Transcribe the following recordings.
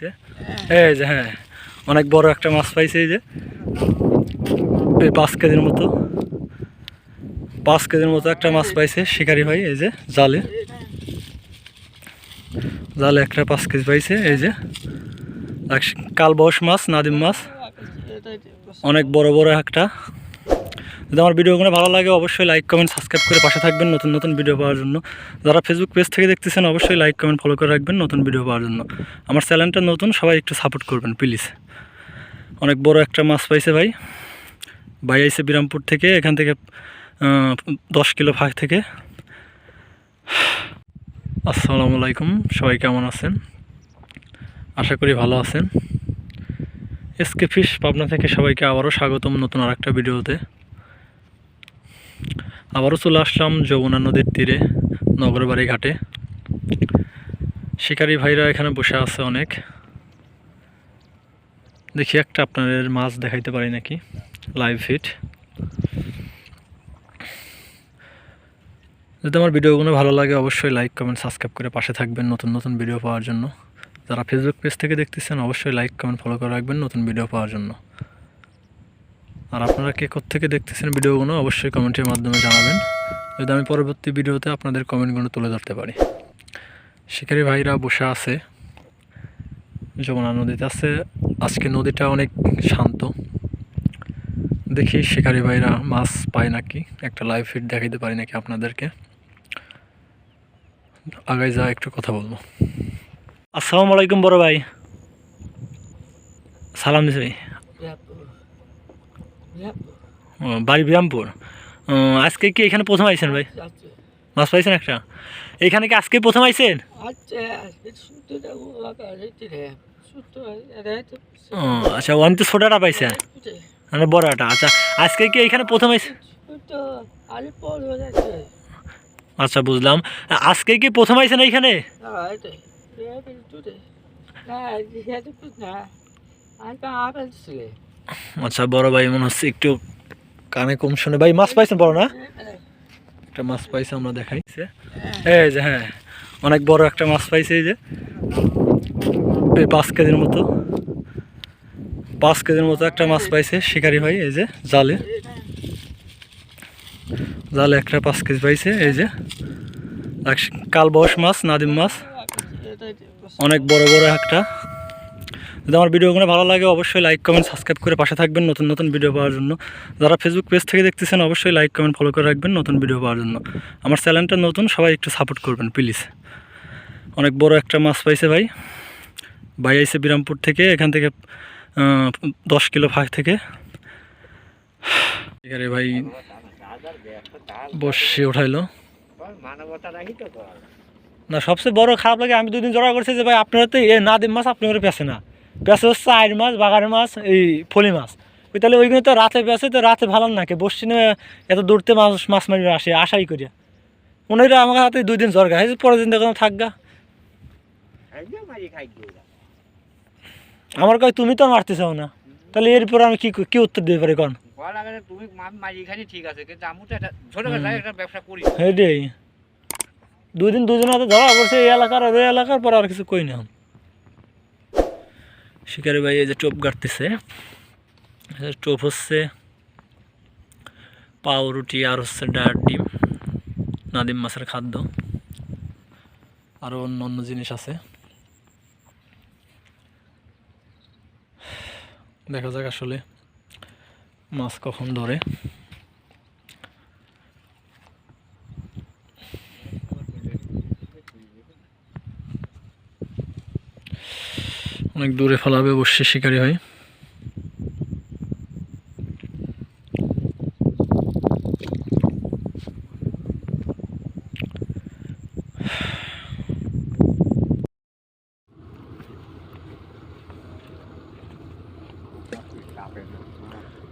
পাইছে এই যে হ্যাঁ অনেক বড় একটা মাছ পাইছে এই যে। পাঁচ কেজির মতো। পাঁচ কেজির মতো একটা মাছ পাইছে, শিকারি ভাই, এই যে, জালে। জালে একটা পাঁচ কেজি পাইছে, এই যে। এক কালবস মাছ, নাদিম মাছ। অনেক বড় বড় একটা যদি আমার ভিডিওগুলো ভালো লাগে, অবশ্যই লাইক কমেন্ট সাবস্ক্রাইব করে পাশে থাকবেন নতুন নতুন ভিডিও পাওয়ার জন্য। যারা ফেসবুক পেজ থেকে দেখতেছেন, অবশ্যই লাইক কমেন্ট ফলো করে রাখবেন নতুন ভিডিও পাওয়ার জন্য। আমার চ্যানেলটা নতুন, সবাই একটু সাপোর্ট করবেন প্লিজ অনেক বড় একটা মাছ পাইছে ভাই। ভাই আইসে বিরামপুর থেকে, এখান থেকে দশ কিলো ফাঁক থেকে। আসসালামু আলাইকুম, সবাই কেমন আছেন? আশা করি ভালো আছেন। এসকে ফিশ পাবনা থেকে সবাইকে আবারও স্বাগতম নতুন আর একটা ভিডিওতে আবারও চলে আসলাম যমুনা নদীর তীরে, নগরবাড়ি ঘাটে। শিকারী ভাইরা এখানে বসে আছে অনেক। দেখি একটা আপনাদের মাছ দেখাইতে পারি নাকি লাইভ ফিট যদি আমার ভিডিওগুলো ভালো লাগে, অবশ্যই লাইক কমেন্ট সাবস্ক্রাইব করে পাশে থাকবেন নতুন নতুন ভিডিও পাওয়ার জন্য। যারা ফেসবুক পেজ থেকে দেখতেছেন, অবশ্যই লাইক কমেন্ট ফলো করে রাখবেন নতুন ভিডিও পাওয়ার জন্য। আর আপনারা কে থেকে দেখতেছেন ভিডিওগুলো, অবশ্যই কমেন্টের মাধ্যমে জানাবেন। যদি আমি পরবর্তী ভিডিওতে আপনাদের কমেন্টগুলো তুলে ধরতে পারি। শিকারী ভাইরা বসে আছে। যমুনা নদীতে আছে। আজকে নদীটা অনেক শান্ত। দেখি শিকারী ভাইরা মাছ পায় নাকি? একটা লাইভ ফিট দেখাইতে পারি নাকি আপনাদেরকে? আগাই যা একটু কথা বলব। আসসালামু আলাইকুম বড় ভাই। সালাম দিছি। ভাই বাড়ি বিরামপুর। আজকে কি এখানে প্রথম আইছেন ভাই? মাছ পাইছেন একটা? এখানে কি আজকে প্রথম আইছেন? ও আচ্ছা ওয়ান তো ছোটাটা পাইছেন মানে বড়টা। আচ্ছা আজকে কি এখানে প্রথম আইছেন আচ্ছা বুঝলাম। আজকে কি প্রথম আইছেন এইখানে? আচ্ছা বড় ভাই মনে হচ্ছে একটু কানে কম শুনে। ভাই, মাছ পাইছেন বড় না? একটা মাছ পাইছে, আমরা দেখাইছে এই যে হ্যাঁ অনেক বড় একটা মাছ পাইছে এই যে। পাঁচ কেজির মতো। পাঁচ কেজির মতো একটা মাছ পাইছে, শিকারি ভাই, এই যে, জালে। জালে একটা পাঁচ কেজি পাইছে, এই যে। এক কালবস মাছ, নাদিম মাছ। অনেক বড় বড় একটা। যদি আমার ভিডিওগুলো ভালো লাগে, অবশ্যই লাইক কমেন্ট সাবস্ক্রাইব করে পাশে থাকবেন নতুন নতুন ভিডিও পাওয়ার জন্য। যারা ফেসবুক পেজ থেকে দেখতেছেন, অবশ্যই লাইক কমেন্ট ফলো করে রাখবেন নতুন ভিডিও পাওয়ার জন্য। আমার চ্যানেলটা নতুন, সবাই একটু সাপোর্ট করবেন প্লিজ অনেক বড় একটা মাছ পাইছে ভাই। ভাই আইসে বিরামপুর থেকে, এখান থেকে দশ কিলো ফাঁক থেকে। এখানে ভাই বসে উঠাইলো। না, সবচেয়ে বড় খারাপ লাগে, আমি দুদিন জড়া করছি যে ভাই আপনারা তো এ নাদিম মাছ আপনি করে পেছে না। পেছে হচ্ছে আইর মাছ বাগার মাছ এই ফলি মাছ। ওই তাহলে ওইগুলো তো রাতে পেছে তো রাতে ভালো না কে বসছি না এত দূরতে মাছ মাছ মারি আসে আশাই করিয়া মনে হয় আমার হাতে দুই দিন জ্বর গায়ে পরের দিন দেখলাম থাকগা। আমার কয় তুমি তো মারতে চাও না। তাহলে এরপর আমি কি কি উত্তর দিতে পারি কোন? তুমি মাঝি খানি ঠিক আছে কিন্তু আমি তো একটা ছোটবেলায় একটা ব্যবসা করি দুই দিন দুজনের হাতে ধরা করছে এই এলাকার আর ওই এলাকার পর আর কিছু কই না। শিকারি ভাই এই যে টোপ গাড়তেছে টোপ হচ্ছে পাউরুটি আর হচ্ছে ডার ডিম, নাদিম মাছের খাদ্য। আরও অন্য অন্য জিনিস আছে। দেখা যাক আসলে মাছ কখন ধরে। অনেক দূরে ফেলাবে অবশ্যই শিকারি হয়।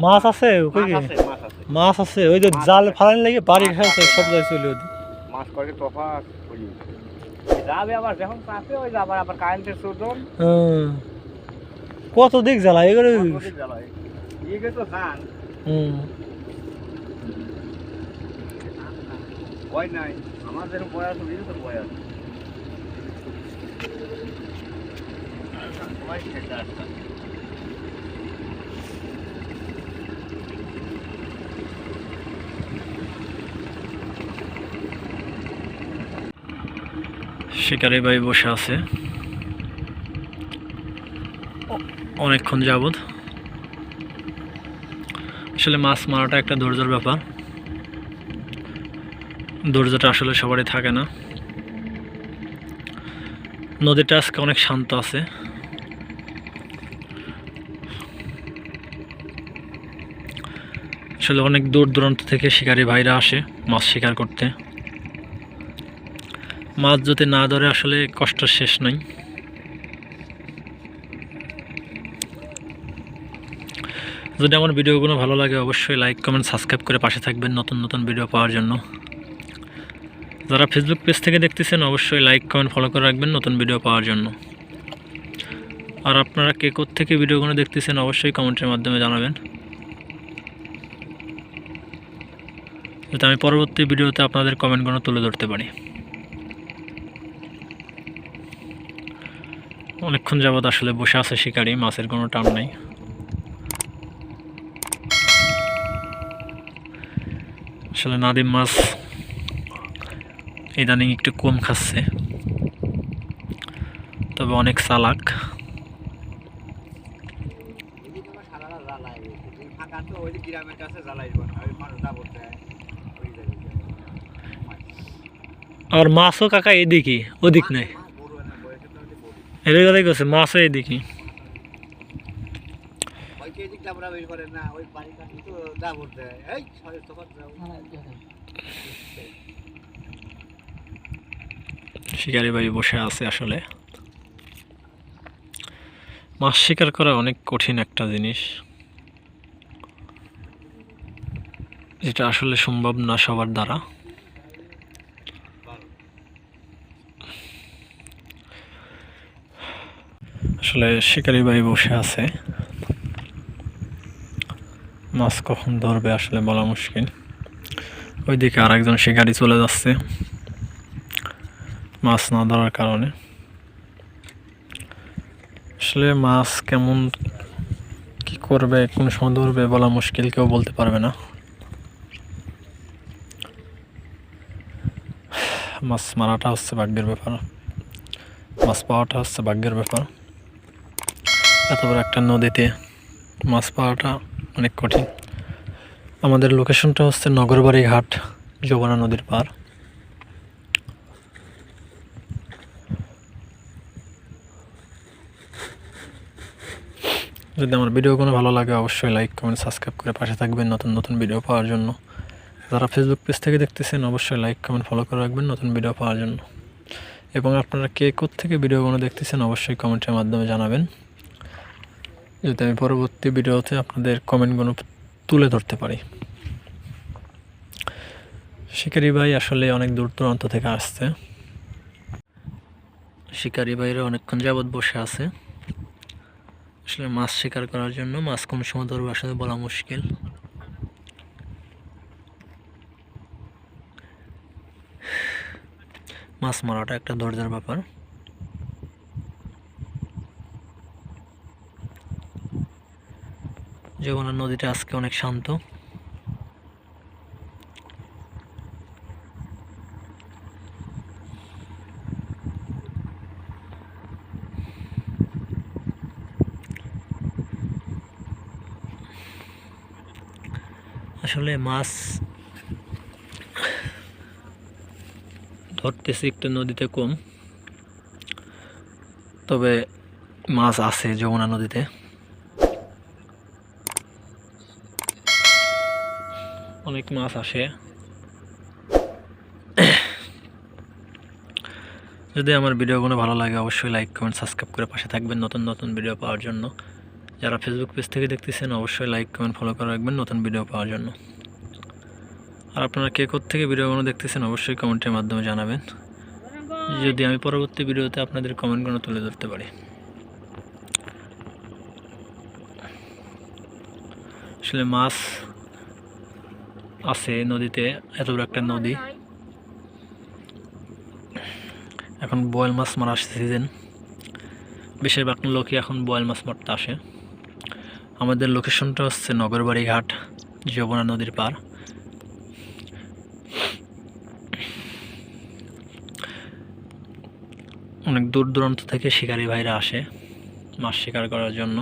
মাছ আছে কই কি? মাছ আছে। ওই যে জাল ফালানি লাগে বাড়ি খাইছে সব যাই চলে ওদি মাছ করে তফাৎ? করি যাবে আবার যখন কাছে ওই আবার আবার কারেন্টের সুদন কত দিক জ্বালা এগুলো ইয়ে তো ধান। হুম। ভয় নাই। আমাদের ভয় আছে ওদেরও তো ভয় আছে। শিকারি ভাই বসে আছে। অনেকক্ষণ যাবৎ। আসলে মাছ মারাটা একটা ধৈর্যের ব্যাপার। ধৈর্যটা আসলে সবারই থাকে না। নদীটা আজকে অনেক শান্ত আছে। আসলে অনেক দূর দূরান্ত থেকে শিকারি ভাইরা আসে মাছ শিকার করতে। মাছ যদি না ধরে আসলে কষ্ট শেষ নাই। যদি আমার ভিডিওগুলো ভালো লাগে, অবশ্যই লাইক কমেন্ট সাবস্ক্রাইব করে পাশে থাকবেন নতুন নতুন ভিডিও পাওয়ার জন্য। যারা ফেসবুক পেজ থেকে দেখতেছেন, অবশ্যই লাইক কমেন্ট ফলো করে রাখবেন নতুন ভিডিও পাওয়ার জন্য। আর আপনারা কে থেকে ভিডিওগুলো দেখতেছেন, অবশ্যই কমেন্টের মাধ্যমে জানাবেন। যাতে আমি পরবর্তী ভিডিওতে আপনাদের কমেন্টগুলো তুলে ধরতে পারি। অনেকক্ষণ যাবৎ আসলে বসে আছে শিকারি, মাছের কোনো টান নাই। আসলে নাদিম মাছ ইদানিং একটু কম খাচ্ছে, তবে অনেক চালাক। আর মাছও কাকা এদিকে, ওদিক নাই। বড় কথাই করছে বাড়ি দাবর দেয় এই যাও শিকারি ভাই বসে আছে আসলে। মাছ শিকার করা অনেক কঠিন একটা জিনিস। যেটা আসলে সম্ভব না সবার দ্বারা। আসলে শিকারি ভাই বসে আছে। মাছ কখন ধরবে আসলে বলা মুশকিল। ওইদিকে আরেকজন শিকারি চলে যাচ্ছে। মাছ না ধরার কারণে। আসলে মাছ কেমন কি করবে, কোন সময় ধরবে বলা মুশকিল, কেউ বলতে পারবে না। মাছ মারাটা হচ্ছে ভাগ্যের ব্যাপার। মাছ পাওয়াটা হচ্ছে ভাগ্যের ব্যাপার। এত বড় একটা নদীতে মাছ পাওয়াটা অনেক কঠিন। আমাদের লোকেশনটা হচ্ছে নগরবাড়ি ঘাট, যমুনা নদীর পার যদি আমার ভিডিওগুলো ভালো লাগে, অবশ্যই লাইক কমেন্ট সাবস্ক্রাইব করে পাশে থাকবেন নতুন নতুন ভিডিও পাওয়ার জন্য। যারা ফেসবুক পেজ থেকে দেখতেছেন, অবশ্যই লাইক কমেন্ট ফলো করে রাখবেন নতুন ভিডিও পাওয়ার জন্য। এবং আপনারা কে থেকে ভিডিওগুলো দেখতেছেন, অবশ্যই কমেন্টের মাধ্যমে জানাবেন। যাতে আমি পরবর্তী ভিডিওতে আপনাদের কমেন্টগুলো তুলে ধরতে পারি। শিকারি ভাই আসলে অনেক দূর দূরান্ত থেকে আসছে। শিকারি ভাইরা অনেকক্ষণ যাবৎ বসে আছে। আসলে মাছ শিকার করার জন্য মাছ কোন সময় ধরবে আসলে বলা মুশকিল। মাছ মারাটা একটা ধৈর্যের ব্যাপার। যমুনা নদীটা আজকে অনেক শান্ত। আসলে মাছ ধরতেছি একটু নদীতে কম, তবে মাছ আছে যমুনা নদীতে। অনেক মাছ আসে। যদি আমার ভিডিওগুলো ভালো লাগে, অবশ্যই লাইক কমেন্ট সাবস্ক্রাইব করে পাশে থাকবেন নতুন নতুন ভিডিও পাওয়ার জন্য। যারা ফেসবুক পেজ থেকে দেখতেছেন, অবশ্যই লাইক কমেন্ট ফলো করে রাখবেন নতুন ভিডিও পাওয়ার জন্য। আর আপনারা কে থেকে ভিডিওগুলো দেখতেছেন, অবশ্যই কমেন্টের মাধ্যমে জানাবেন। যদি আমি পরবর্তী ভিডিওতে আপনাদের কমেন্টগুলো তুলে ধরতে পারি। আসলে মাছ আছে নদীতে এত বড় একটা নদী। এখন বয়েল মাছ মারার সিজন বেশিরভাগ লোকই এখন বোয়াল মাছ মারতে আসে। আমাদের লোকেশনটা হচ্ছে নগরবাড়ি ঘাট, যমুনা নদীর পার অনেক দূর দূরান্ত থেকে শিকারী ভাইরা আসে মাছ শিকার করার জন্য।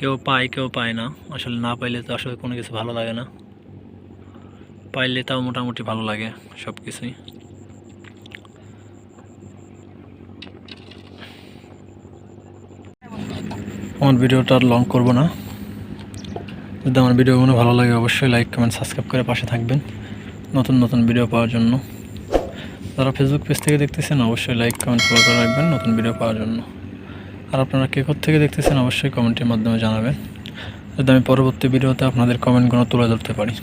কেউ পায় কেউ পায় না। আসলে না পাইলে তো আসলে কোনো কিছু ভালো লাগে না। পাইলে তাও মোটামুটি ভালো লাগে সব কিছুই আমার ভিডিওটা আর লং করব না। যদি আমার ভিডিওগুলো ভালো লাগে অবশ্যই লাইক কমেন্ট সাবস্ক্রাইব করে পাশে থাকবেন। নতুন নতুন ভিডিও পাওয়ার জন্য। যারা ফেসবুক পেজ থেকে দেখতেছেন, অবশ্যই লাইক কমেন্ট ফলো করে রাখবেন নতুন ভিডিও পাওয়ার জন্য। আর আপনারা কে থেকে দেখতেছেন অবশ্যই কমেন্টের মাধ্যমে জানাবেন। যাতে আমি পরবর্তী ভিডিওতে আপনাদের কমেন্টগুলো তুলে ধরতে পারি।